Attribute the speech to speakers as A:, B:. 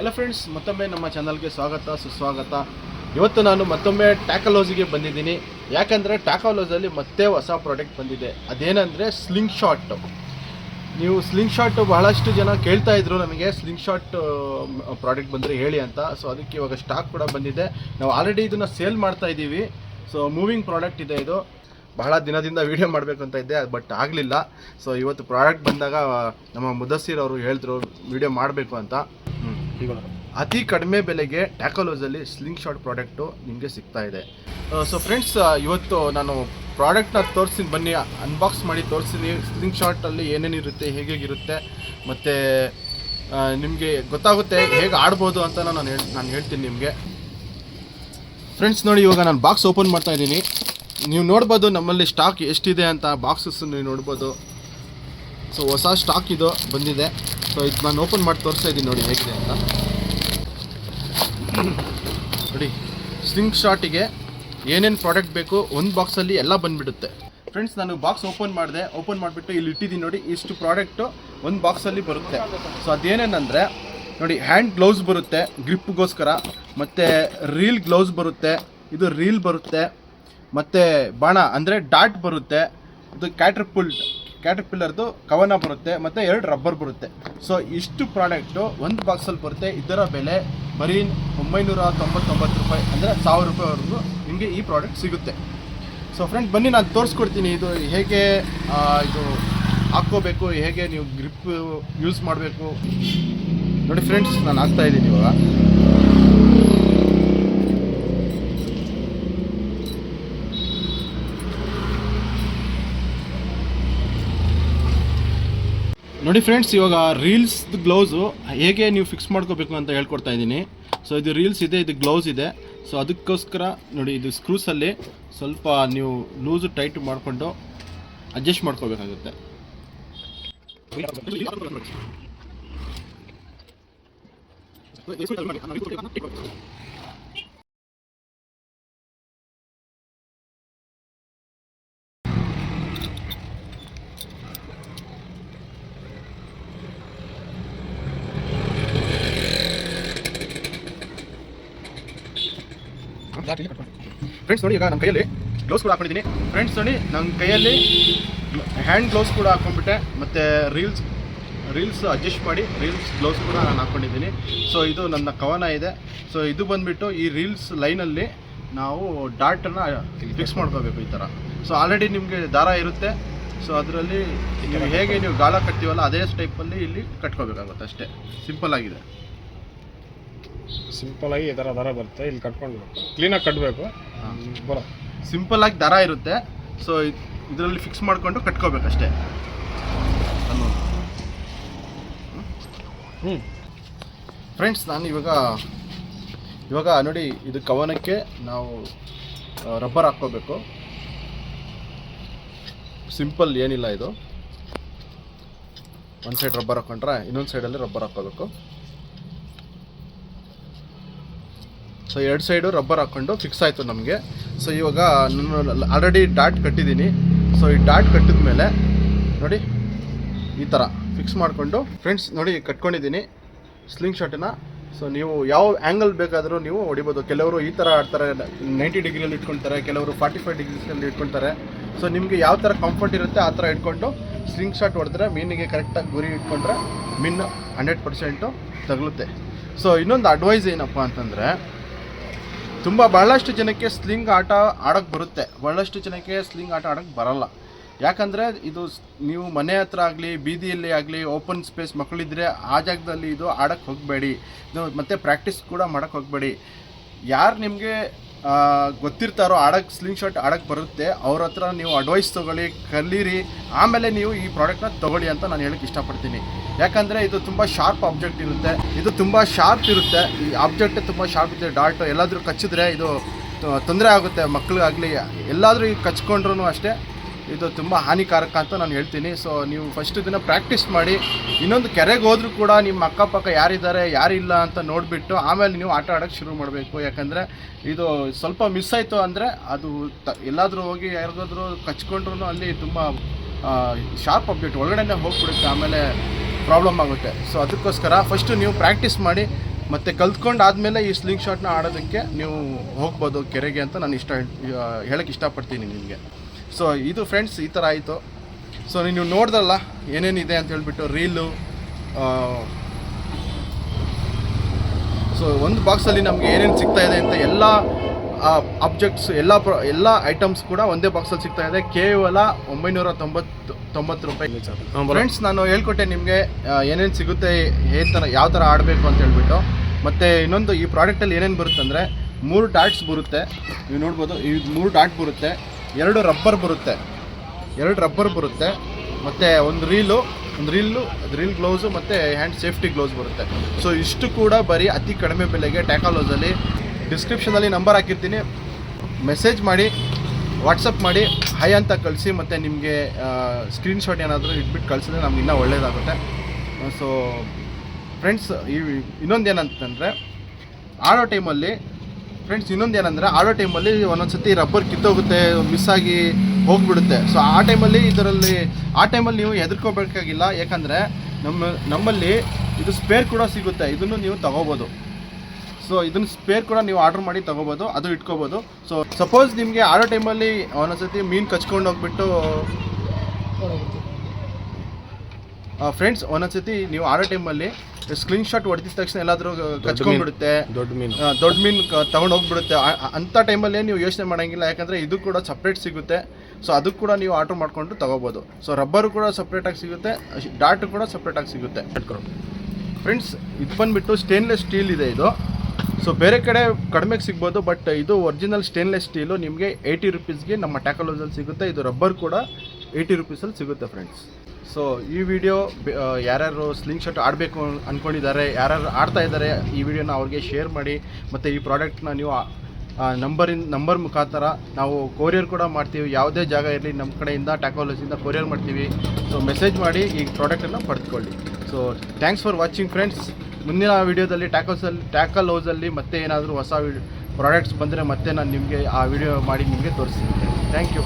A: ಎಲ್ಲ ಫ್ರೆಂಡ್ಸ್ ಮತ್ತೊಮ್ಮೆ ನಮ್ಮ ಚಾನಲ್ಗೆ ಸ್ವಾಗತ, ಸುಸ್ವಾಗತ. ಇವತ್ತು ನಾನು ಮತ್ತೊಮ್ಮೆ ಟ್ಯಾಕಲೋಸಿಗೆ ಬಂದಿದ್ದೀನಿ. ಯಾಕಂದರೆ ಟ್ಯಾಕಲೋಸಲ್ಲಿ ಮತ್ತೆ ಹೊಸ ಪ್ರಾಡಕ್ಟ್ ಬಂದಿದೆ. ಅದೇನೆಂದರೆ ಸ್ಲಿಂಗ್ ಶಾಟ್ ನೀವು ಸ್ಲಿಂಗ್ ಶಾಟ್ ಬಹಳಷ್ಟು ಜನ ಕೇಳ್ತಾ ಇದ್ರು ನಮಗೆ ಸ್ಲಿಂಗ್ ಶಾಟ್ ಪ್ರಾಡಕ್ಟ್ ಬಂದರೆ ಹೇಳಿ ಅಂತ. ಸೊ ಅದಕ್ಕೆ ಇವಾಗ ಸ್ಟಾಕ್ ಕೂಡ ಬಂದಿದೆ. ನಾವು ಆಲ್ರೆಡಿ ಇದನ್ನು ಸೇಲ್ ಮಾಡ್ತಾ ಇದ್ದೀವಿ. ಸೊ ಮೂವಿಂಗ್ ಪ್ರಾಡಕ್ಟ್ ಇದೆ ಇದು. ಬಹಳ ದಿನದಿಂದ ವೀಡಿಯೋ ಮಾಡಬೇಕು ಅಂತ ಇದ್ದೆ ಬಟ್ ಆಗಲಿಲ್ಲ. ಸೊ ಇವತ್ತು ಪ್ರಾಡಕ್ಟ್ ಬಂದಾಗ, ನಮ್ಮ ಮುದಸ್ಸಿರ್ ಅವರು ಹೇಳಿದ್ರು ವೀಡಿಯೋ ಮಾಡಬೇಕು ಅಂತ. ಅತಿ ಕಡಿಮೆ ಬೆಲೆಗೆ ಟ್ಯಾಕಲೋಸಲ್ಲಿ ಸ್ಲಿಂಗ್ ಶಾಟ್ ಪ್ರಾಡಕ್ಟು ನಿಮಗೆ ಸಿಗ್ತಾ ಇದೆ. ಸೊ ಫ್ರೆಂಡ್ಸ್ ಇವತ್ತು ನಾನು ಪ್ರಾಡಕ್ಟ್ನ ತೋರಿಸ್ತೀನಿ. ಬನ್ನಿ ಅನ್ಬಾಕ್ಸ್ ಮಾಡಿ ತೋರಿಸ್ತೀನಿ. ಸ್ಲಿಂಗ್ ಶಾಟಲ್ಲಿ ಏನೇನಿರುತ್ತೆ, ಹೇಗೇಗಿರುತ್ತೆ, ಮತ್ತು ನಿಮಗೆ ಗೊತ್ತಾಗುತ್ತೆ ಹೇಗೆ ಆಡ್ಬೋದು ಅಂತ ನಾನು ನಾನು ಹೇಳ್ತೀನಿ ನಿಮಗೆ. ಫ್ರೆಂಡ್ಸ್ ನೋಡಿ, ಇವಾಗ ನಾನು ಬಾಕ್ಸ್ ಓಪನ್ ಮಾಡ್ತಾ ಇದ್ದೀನಿ. ನೀವು ನೋಡ್ಬೋದು ನಮ್ಮಲ್ಲಿ ಸ್ಟಾಕ್ ಎಷ್ಟಿದೆ ಅಂತ ಬಾಕ್ಸಸ್ ನೋಡ್ಬೋದು. ಸೊ ಹೊಸ ಸ್ಟಾಕ್ ಇದು ಬಂದಿದೆ. ಸೊ ಇದು ನಾನು ಓಪನ್ ಮಾಡಿ ತೋರಿಸ್ತಾ ಇದ್ದೀನಿ ನೋಡಿ ಹೇಗಿದೆ ಅಂತ. ನೋಡಿ ಸ್ಲಿಂಗ್ ಶಾಟಿಗೆ ಏನೇನು ಪ್ರಾಡಕ್ಟ್ ಬೇಕು, ಒಂದು ಬಾಕ್ಸಲ್ಲಿ ಎಲ್ಲ ಬಂದುಬಿಡುತ್ತೆ. ಫ್ರೆಂಡ್ಸ್ ನಾನು ಬಾಕ್ಸ್ ಓಪನ್ ಮಾಡಿದೆ. ಓಪನ್ ಮಾಡಿಬಿಟ್ಟು ಇಲ್ಲಿ ಇಟ್ಟಿದ್ದೀನಿ ನೋಡಿ, ಇಷ್ಟು ಪ್ರಾಡಕ್ಟು ಒಂದು ಬಾಕ್ಸಲ್ಲಿ ಬರುತ್ತೆ. ಸೊ ಅದೇನೇನಂದರೆ, ನೋಡಿ ಹ್ಯಾಂಡ್ ಗ್ಲೌಸ್ ಬರುತ್ತೆ ಗ್ರಿಪ್ಗೋಸ್ಕರ ಮತ್ತು ರೀಲ್ ಗ್ಲೌಸ್ ಬರುತ್ತೆ, ಇದು ರೀಲ್ ಬರುತ್ತೆ. ಮತ್ತು ಬಾಣ, ಅಂದರೆ ಡಾಟ್ ಬರುತ್ತೆ. ಇದು ಕ್ಯಾಟ್ರಪುಲ್ ಕ್ಯಾಟರ್ಪಿಲ್ಲರ್ದು ಕವನ ಬರುತ್ತೆ, ಮತ್ತು ಎರಡು ರಬ್ಬರ್ ಬರುತ್ತೆ. ಸೊ ಇಷ್ಟು ಪ್ರಾಡಕ್ಟು ಒಂದು ಬಾಕ್ಸಲ್ಲಿ ಬರುತ್ತೆ. ಇದರ ಬೆಲೆ ಬರೀ ಒಂಬೈನೂರ ತೊಂಬತ್ತೊಂಬತ್ತು ರೂಪಾಯಿ ಅಂದರೆ ಸಾವಿರ ರೂಪಾಯಿವರೆಗೂ ನಿಮಗೆ ಈ ಪ್ರಾಡಕ್ಟ್ ಸಿಗುತ್ತೆ. ಸೊ ಫ್ರೆಂಡ್ ಬನ್ನಿ ನಾನು ತೋರಿಸ್ಕೊಡ್ತೀನಿ ಇದು ಹೇಗೆ ಇದು ಹಾಕ್ಕೋಬೇಕು, ಹೇಗೆ ನೀವು ಗ್ರಿಪ್ ಯೂಸ್ ಮಾಡಬೇಕು. ನೋಡಿ ಫ್ರೆಂಡ್ಸ್ ನಾನು ಹಾಕ್ತಾ ಇದ್ದೀನಿ ಇವಾಗ. ನೋಡಿ ಫ್ರೆಂಡ್ಸ್ ಇವಾಗ ರೀಲ್ಸ್ ಗ್ಲೌಸು ಹೇಗೆ ನೀವು ಫಿಕ್ಸ್ ಮಾಡ್ಕೋಬೇಕು ಅಂತ ಹೇಳ್ಕೊಡ್ತಾ ಇದ್ದೀನಿ. ಸೊ ಇದು ರೀಲ್ಸ್ ಇದೆ, ಇದು ಗ್ಲೌಸ್ ಇದೆ. ಸೊ ಅದಕ್ಕೋಸ್ಕರ ನೋಡಿ, ಇದು ಸ್ಕ್ರೂಸಲ್ಲಿ ಸ್ವಲ್ಪ ನೀವು ಲೂಸು ಟೈಟ್ ಮಾಡಿಕೊಂಡು ಅಡ್ಜಸ್ಟ್ ಮಾಡ್ಕೋಬೇಕಾಗುತ್ತೆ. ಫ್ರೆಂಡ್ಸ್ ನೋಡಿ, ಈಗ ನಮ್ಮ ಕೈಯಲ್ಲಿ ಗ್ಲೌಸ್ ಕೂಡ ಹಾಕೊಂಡಿದ್ದೀನಿ. ಫ್ರೆಂಡ್ಸ್ ನೋಡಿ ನನ್ನ ಕೈಯಲ್ಲಿ ಹ್ಯಾಂಡ್ ಗ್ಲೌಸ್ ಕೂಡ ಹಾಕೊಂಡ್ಬಿಟ್ಟೆ. ಮತ್ತು ರೀಲ್ಸ್ ರೀಲ್ಸ್ ಅಡ್ಜಸ್ಟ್ ಮಾಡಿ ರೀಲ್ಸ್ ಗ್ಲೌಸ್ ಕೂಡ ನಾನು ಹಾಕ್ಕೊಂಡಿದ್ದೀನಿ ಸೊ ಇದು ನನ್ನ ಕವನ ಇದೆ. ಸೊ ಇದು ಬಂದುಬಿಟ್ಟು ಈ ರೀಲ್ಸ್ ಲೈನಲ್ಲಿ ನಾವು ಡಾಟನ್ನು ಫಿಕ್ಸ್ ಮಾಡ್ಕೋಬೇಕು ಈ ಥರ ಸೊ ಆಲ್ರೆಡಿ ನಿಮಗೆ ದಾರ ಇರುತ್ತೆ. ಸೊ ಅದರಲ್ಲಿ ನೀವು ಹೇಗೆ ನೀವು ಗಾಳ ಕಟ್ತೀವಲ್ಲ, ಅದೇ ಟೈಪಲ್ಲಿ ಇಲ್ಲಿ ಕಟ್ಕೋಬೇಕಾಗುತ್ತೆ ಅಷ್ಟೇ. ಸಿಂಪಲ್ ಆಗಿದೆ.
B: ಸಿಂಪಲ್ ಆಗಿ ಈ ಥರ ದರ ಬರುತ್ತೆ ಇಲ್ಲಿ ಕಟ್ಕೊಂಡು ಕ್ಲೀನಾಗಿ ಕಟ್ಟಬೇಕು ಬರೋ.
A: ಸಿಂಪಲ್ ಆಗಿ ದರ ಇರುತ್ತೆ. ಸೊ ಇದರಲ್ಲಿ ಫಿಕ್ಸ್ ಮಾಡಿಕೊಂಡು ಕಟ್ಕೋಬೇಕು ಅಷ್ಟೇ
B: ಹ್ಞೂ
A: ಫ್ರೆಂಡ್ಸ್ ನಾನು ಇವಾಗ ಇವಾಗ ನೋಡಿ ಇದು ಕವನಕ್ಕೆ ನಾವು ರಬ್ಬರ್ ಹಾಕ್ಕೋಬೇಕು. ಸಿಂಪಲ್ ಏನಿಲ್ಲ ಇದು. ಒಂದು ಸೈಡ್ ರಬ್ಬರ್ ಹಾಕ್ಕೊಂಡ್ರೆ ಇನ್ನೊಂದು ಸೈಡಲ್ಲಿ ರಬ್ಬರ್ ಹಾಕ್ಕೋಬೇಕು. ಸೊ ಎರಡು ಸೈಡು ರಬ್ಬರ್ ಹಾಕ್ಕೊಂಡು ಫಿಕ್ಸ್ ಆಯಿತು ನಮಗೆ. ಸೊ ಇವಾಗ ನಾನು ಆಲ್ರೆಡಿ ಡಾಟ್ ಕಟ್ಟಿದ್ದೀನಿ. ಸೊ ಈ ಡಾಟ್ ಕಟ್ಟಿದ ಮೇಲೆ ನೋಡಿ, ಈ ಥರ ಫಿಕ್ಸ್ ಮಾಡಿಕೊಂಡು ಫ್ರೆಂಡ್ಸ್ ನೋಡಿ ಕಟ್ಕೊಂಡಿದ್ದೀನಿ ಸ್ಲಿಂಗ್ ಶಾಟನ್ನ ಸೊ ನೀವು ಯಾವ ಆ್ಯಂಗಲ್ ಬೇಕಾದರೂ ನೀವು ಹೊಡಿಬೋದು. ಕೆಲವರು ಈ ಥರ ಆಡ್ತಾರೆ ನೈಂಟಿ ಡಿಗ್ರಿಯಲ್ಲಿ ಇಟ್ಕೊಳ್ತಾರೆ ಕೆಲವರು ಫಾರ್ಟಿ ಫೈವ್ ಡಿಗ್ರೀಸಲ್ಲಿ ಇಟ್ಕೊಳ್ತಾರೆ ಸೊ ನಿಮಗೆ ಯಾವ ಥರ ಕಂಫರ್ಟ್ ಇರುತ್ತೆ, ಆ ಥರ ಇಟ್ಕೊಂಡು ಸ್ಲಿಂಗ್ ಶಾಟ್ ಹೊಡೆದ್ರೆ ಮೀನಿಗೆ ಕರೆಕ್ಟಾಗಿ ಗುರಿ ಇಟ್ಕೊಂಡ್ರೆ ಮೀನು ಹಂಡ್ರೆಡ್ ಪರ್ಸೆಂಟು ತಗಲುತ್ತೆ. ಸೊ ಇನ್ನೊಂದು ಅಡ್ವೈಸ್ ಏನಪ್ಪ ಅಂತಂದರೆ ತುಂಬ ಬಹಳಷ್ಟು ಜನಕ್ಕೆ ಸ್ಲಿಂಗ್ ಆಟ ಆಡೋಕ್ಕೆ ಬರುತ್ತೆ. ಬಹಳಷ್ಟು ಜನಕ್ಕೆ ಸ್ಲಿಂಗ್ ಆಟ ಆಡೋಕ್ಕೆ ಬರಲ್ಲ. ಯಾಕಂದರೆ ಇದು ನೀವು ಮನೆ ಹತ್ರ ಆಗಲಿ, ಬೀದಿಯಲ್ಲಿ ಆಗಲಿ, ಓಪನ್ ಸ್ಪೇಸ್ ಮಕ್ಕಳಿದ್ರೆ ಆ ಜಾಗದಲ್ಲಿ ಇದು ಆಡೋಕ್ಕೆ ಹೋಗಬೇಡಿ. ಇದು ಮತ್ತೆ ಪ್ರಾಕ್ಟೀಸ್ ಕೂಡ ಮಾಡೋಕ್ಕೆ ಹೋಗಬೇಡಿ. ಯಾರು ನಿಮಗೆ ಗೊತ್ತಿರ್ತಾರೋ ಆಡಕ್ಕೆ ಸ್ಲಿಂಗ್ ಶಾಟ್ ಆಡೋಕ್ಕೆ ಬರುತ್ತೆ. ಅವ್ರ ಹತ್ರ ನೀವು ಅಡ್ವೈಸ್ ತೊಗೊಳ್ಳಿ, ಕಲೀರಿ. ಆಮೇಲೆ ನೀವು ಈ ಪ್ರಾಡಕ್ಟ್ನ ತೊಗೊಳ್ಳಿ ಅಂತ ನಾನು ಹೇಳಕ್ಕೆ ಇಷ್ಟಪಡ್ತೀನಿ. ಯಾಕಂದರೆ ಇದು ತುಂಬ ಶಾರ್ಪ್ ಆಬ್ಜೆಕ್ಟ್ ಇರುತ್ತೆ. ಇದು ತುಂಬ ಶಾರ್ಪ್ ಇರುತ್ತೆ. ಈ ಆಬ್ಜೆಕ್ಟ್ ತುಂಬ ಶಾರ್ಪ್ ಇರುತ್ತೆ. ಡಾಟ್ ಎಲ್ಲಾದರೂ ಕಚ್ಚಿದ್ರೆ ಇದು ತೊಂದರೆ ಆಗುತ್ತೆ ಮಕ್ಕಳಿಗಾಗಲಿ ಎಲ್ಲಾದರೂ ಈಗ ಕಚ್ಕೊಂಡ್ರೂ ಅಷ್ಟೇ. ಇದು ತುಂಬ ಹಾನಿಕಾರಕ ಅಂತ ನಾನು ಹೇಳ್ತೀನಿ. ಸೊ ನೀವು ಫಸ್ಟ್ ದಿನ ಪ್ರಾಕ್ಟೀಸ್ ಮಾಡಿ, ಇನ್ನೊಂದು ಕೆರೆಗೆ ಹೋದರೂ ಕೂಡ ನಿಮ್ಮ ಅಕ್ಕಪಕ್ಕ ಯಾರಿದ್ದಾರೆ, ಯಾರಿಲ್ಲ ಅಂತ ನೋಡಿಬಿಟ್ಟು ಆಮೇಲೆ ನೀವು ಆಟ ಆಡೋಕ್ಕೆ ಶುರು ಮಾಡಬೇಕು. ಯಾಕಂದರೆ ಇದು ಸ್ವಲ್ಪ ಮಿಸ್ ಆಯಿತು ಅಂದರೆ ಅದು ತ, ಎಲ್ಲಾದರೂ ಹೋಗಿ ಯಾರಿಗಾದರೂ ಕಚ್ಕೊಂಡ್ರೂ ಅಲ್ಲಿ ತುಂಬ ಶಾರ್ಪ್ ಅಪ್ಡೇಟ್ ಒಳಗಡೆನೇ ಹೋಗ್ಬಿಡುತ್ತೆ, ಆಮೇಲೆ ಪ್ರಾಬ್ಲಮ್ ಆಗುತ್ತೆ. ಸೊ ಅದಕ್ಕೋಸ್ಕರ ಫಸ್ಟು ನೀವು ಪ್ರಾಕ್ಟೀಸ್ ಮಾಡಿ, ಮತ್ತು ಕಲ್ತ್ಕೊಂಡು ಆದಮೇಲೆ ಈ ಸ್ಲಿಂಗ್ ಶಾಟ್ನ ಆಡೋದಕ್ಕೆ ನೀವು ಹೋಗ್ಬೋದು ಕೆರೆಗೆ ಅಂತ ನಾನು ಇಷ್ಟ ಹೇಳಕ್ಕೆ ಇಷ್ಟಪಡ್ತೀನಿ ನಿಮಗೆ. ಸೊ ಇದು ಫ್ರೆಂಡ್ಸ್ ಈ ಥರ ಆಯಿತು. ಸೊ ನೀವು ನೋಡ್ದಲ್ಲ ಏನೇನಿದೆ ಅಂತ ಹೇಳಿಬಿಟ್ಟು ರೀಲು ಸೊ ಒಂದು ಬಾಕ್ಸಲ್ಲಿ ನಮಗೆ ಏನೇನು ಸಿಗ್ತಾ ಇದೆ ಅಂತ ಎಲ್ಲ ಆಬ್ಜೆಕ್ಟ್ಸ್ ಎಲ್ಲ ಪ್ರ ಎಲ್ಲ ಐಟಮ್ಸ್ ಕೂಡ ಒಂದೇ ಬಾಕ್ಸಲ್ಲಿ ಸಿಗ್ತಾ ಇದೆ. ಕೇವಲ ಒಂಬೈನೂರ ತೊಂಬತ್ತು ತೊಂಬತ್ತು ರೂಪಾಯಿ ಫ್ರೆಂಡ್ಸ್ ನಾನು ಹೇಳ್ಕೊಟ್ಟೆ ನಿಮಗೆ ಏನೇನು ಸಿಗುತ್ತೆ ಏನು ಥರ ಯಾವ ಥರ ಆಡಬೇಕು ಅಂತ ಹೇಳ್ಬಿಟ್ಟು. ಮತ್ತು ಇನ್ನೊಂದು ಈ ಪ್ರಾಡಕ್ಟಲ್ಲಿ ಏನೇನು ಬರುತ್ತೆ ಅಂದರೆ ಮೂರು ಡಾಟ್ಸ್ ಬರುತ್ತೆ. ನೀವು ನೋಡ್ಬೋದು, ಈ ಮೂರು ಡಾಟ್ ಬರುತ್ತೆ. ಎರಡು ರಬ್ಬರ್ ಬರುತ್ತೆ. ಎರಡು ರಬ್ಬರ್ ಬರುತ್ತೆ. ಮತ್ತು ಒಂದು ರೀಲು ಒಂದು ರೀಲು ರೀಲ್ ಗ್ಲೌಸು, ಮತ್ತು ಹ್ಯಾಂಡ್ ಸೇಫ್ಟಿ ಗ್ಲೌಸ್ ಬರುತ್ತೆ. ಸೊ ಇಷ್ಟು ಕೂಡ ಬರೀ ಅತಿ ಕಡಿಮೆ ಬೆಲೆಗೆ ಟ್ಯಾಕಾಲೋಸಲ್ಲಿ ಡಿಸ್ಕ್ರಿಪ್ಷನಲ್ಲಿ ನಂಬರ್ ಹಾಕಿರ್ತೀನಿ. ಮೆಸೇಜ್ ಮಾಡಿ, ವಾಟ್ಸಪ್ ಮಾಡಿ, ಹೈ ಅಂತ ಕಳಿಸಿ, ಮತ್ತು ನಿಮಗೆ ಸ್ಕ್ರೀನ್ಶಾಟ್ ಏನಾದರೂ ಇಟ್ಬಿಟ್ಟು ಕಳಿಸಿದ್ರೆ ನಮ್ಗೆ ಇನ್ನೂ ಒಳ್ಳೆಯದಾಗುತ್ತೆ ಸೊ ಫ್ರೆಂಡ್ಸ್ ಈ ಇನ್ನೊಂದು ಏನಂತಂದರೆ ಆಡೋ ಟೈಮಲ್ಲಿ ಫ್ರೆಂಡ್ಸ್ ಇನ್ನೊಂದು ಏನಂದರೆ ಆಡೋ ಟೈಮಲ್ಲಿ ಒಂದೊಂದು ಸತಿ ರಬ್ಬರ್ ಕಿತ್ತೋಗುತ್ತೆ ಮಿಸ್ ಆಗಿ ಹೋಗ್ಬಿಡುತ್ತೆ. ಸೊ ಆ ಟೈಮಲ್ಲಿ ಇದರಲ್ಲಿ ಆ ಟೈಮಲ್ಲಿ ನೀವು ಹೆದರ್ಕೋಬೇಕಾಗಿಲ್ಲ. ಯಾಕಂದರೆ ನಮ್ಮ ನಮ್ಮಲ್ಲಿ ಇದು ಸ್ಪೇರ್ ಕೂಡ ಸಿಗುತ್ತೆ. ಇದನ್ನು ನೀವು ತಗೋಬೋದು. ಸೊ ಇದನ್ನು ಸ್ಪೇರ್ ಕೂಡ ನೀವು ಆರ್ಡರ್ ಮಾಡಿ ತೊಗೋಬೋದು. ಅದು ಇಟ್ಕೋಬೋದು. ಸೊ ಸಪೋಸ್ ನಿಮಗೆ ಆಡೋ ಟೈಮಲ್ಲಿ ಒಂದೊಂದ್ಸತಿ ಮೀನು ಕಚ್ಕೊಂಡು ಹೋಗ್ಬಿಟ್ಟು ಫ್ರೆಂಡ್ಸ್ ಒಂದೊಂದ್ಸತಿ ನೀವು ಆಡೋ ಟೈಮಲ್ಲಿ ಸ್ಕ್ರೀನ್ ಶಾಟ್ ಹೊಡೆದಿದ ತಕ್ಷಣ ಎಲ್ಲಾದರೂ ಕಚ್ಕೊಂಡ್ಬಿಡುತ್ತೆ.
B: ದೊಡ್ಡ ಮೀನು.
A: ದೊಡ್ಡ ಮೀನು ತಗೊಂಡು ಹೋಗ್ಬಿಡುತ್ತೆ ಅಂತ ಅಂಥ ಟೈಮಲ್ಲೇ ನೀವು ಯೋಚನೆ ಮಾಡೋಂಗಿಲ್ಲ. ಯಾಕಂದರೆ ಇದು ಕೂಡ ಸಪ್ರೇಟ್ ಸಿಗುತ್ತೆ. ಸೊ ಅದಕ್ಕೆ ಕೂಡ ನೀವು ಆರ್ಡ್ರ್ ಮಾಡಿಕೊಂಡು ತಗೋಬೋದು. ಸೊ ರಬ್ಬರು ಕೂಡ ಸಪ್ರೇಟಾಗಿ ಸಿಗುತ್ತೆ. ಡಾಟ್ ಕೂಡ ಸಪ್ರೇಟಾಗಿ ಸಿಗುತ್ತೆ. ಫ್ರೆಂಡ್ಸ್ ಇದು ಬಂದುಬಿಟ್ಟು ಸ್ಟೇನ್ಲೆಸ್ ಸ್ಟೀಲ್ ಇದೆ ಇದು. ಸೊ ಬೇರೆ ಕಡೆ ಕಡಿಮೆಗೆ ಸಿಗ್ಬೋದು ಬಟ್ ಇದು ಒರಿಜಿನಲ್ ಸ್ಟೇನ್ಲೆಸ್ ಸ್ಟೀಲು ನಿಮಗೆ ಏಯ್ಟಿ ರುಪೀಸ್ಗೆ ನಮ್ಮ ಟ್ಯಾಕಲೋಸಲ್ಲಿ ಸಿಗುತ್ತೆ. ಇದು ರಬ್ಬರ್ ಕೂಡ ಏಯ್ಟಿ ರುಪೀಸಲ್ಲಿ ಸಿಗುತ್ತೆ ಫ್ರೆಂಡ್ಸ್ ಸೊ ಈ ವಿಡಿಯೋ ಯಾರ್ಯಾರು ಸ್ಲಿಂಗ್ ಶಾಟ್ ಆಡಬೇಕು ಅಂದ್ಕೊಂಡಿದ್ದಾರೆ ಯಾರ್ಯಾರು ಆಡ್ತಾ ಇದ್ದಾರೆ, ಈ ವಿಡಿಯೋನ ಅವ್ರಿಗೆ ಶೇರ್ ಮಾಡಿ, ಮತ್ತು ಈ ಪ್ರಾಡಕ್ಟ್ನ ನೀವು ನಂಬರಿನ ನಂಬರ್ ಮುಖಾಂತರ ನಾವು ಕೊರಿಯರ್ ಕೂಡ ಮಾಡ್ತೀವಿ. ಯಾವುದೇ ಜಾಗ ಇರಲಿ ನಮ್ಮ ಕಡೆಯಿಂದ ಟ್ಯಾಕಾಲಜಿಯಿಂದ ಕೊರಿಯರ್ ಮಾಡ್ತೀವಿ. ಸೊ ಮೆಸೇಜ್ ಮಾಡಿ ಈ ಪ್ರಾಡಕ್ಟನ್ನು ಪಡೆದುಕೊಳ್ಳಿ so thanks for watching friends ಮುಂದಿನ ವಿಡಿಯೋದಲ್ಲಿ ಟ್ಯಾಕೋಸಲ್ಲಿ ಟ್ಯಾಕಲ್ ಹೌಸಲ್ಲಿ ಮತ್ತೆ ಏನಾದರೂ ಹೊಸ ಪ್ರಾಡಕ್ಟ್ಸ್ ಬಂದರೆ ಮತ್ತೆ ನಾನು ನಿಮಗೆ ಆ ವಿಡಿಯೋ ಮಾಡಿ ನಿಮಗೆ ತೋರಿಸ್ತೀನಿ. Thank you